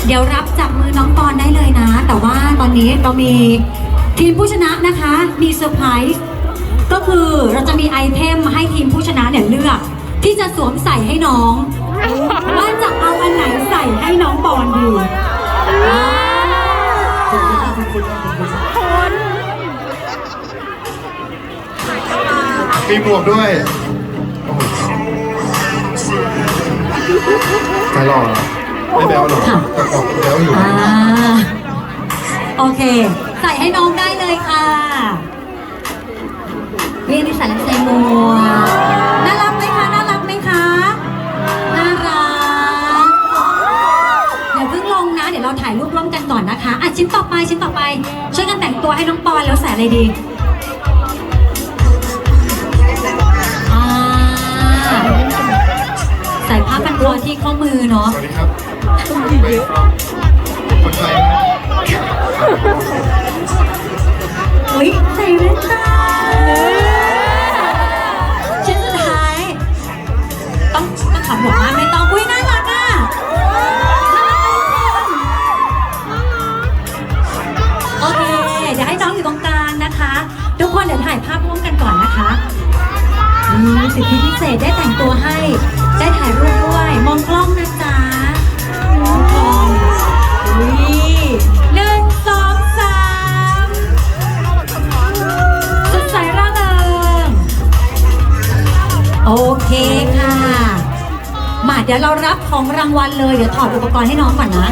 นะคะเดี๋ยวรับจากมือน้องปอนได้เลยนะ แต่ว่าตอนนี้เรามีทีมผู้ชนะนะคะ มีเซอร์ไพรส์ก็คือเราจะมีไอเทมให้ทีมผู้ชนะเนี่ยเลือก ที่จะสวมใส่ให้น้อง ว่าจะเอาอันไหนใส่ให้น้องปอนดีอ่ามีหมวกด้วยโอ้โหใครหล่อเหรอ ไม่แบ๊วเหรอแต่ออกแบ๊วอยู่อ่าโอเค ใส่ให้น้องได้เลยค่ะนี่นี่ใส่แล้วใส่หมวกน่ารักไหมคะน่ารักไหมคะน่ารักเดี๋ยวเพิ่งลงนะ เดี๋ยวเราถ่ายรูปร่วมกันก่อนนะคะอะชิ้นต่อไปชิ้นต่อไป ช่วยกันแต่งตัวให้น้องปอนแล้วใส่อะไรดี ใส่ผ้าพันคอที่ข้อมือเนาะสวัสดีครับไม่คนไทยนะอุ้ยใส่แว่นตาชิ้นสุดท้าย ต้องต้องขับบอกว่าไม่ต้องอุ้ยน่ารักอะน่ารักโอเค เดี๋ยวให้น้องอยู่ตรงกลางนะคะ ทุกคนเดี๋ยวถ่ายภาพร่วมกันก่อนนะคะมีสิทธิพิเศษได้แต่งตัวให้ เคค่ะ มาเดี๋ยวเรารับของรางวัลเลย เดี๋ยวถอดอุปกรณ์ให้น้องก่อนนะ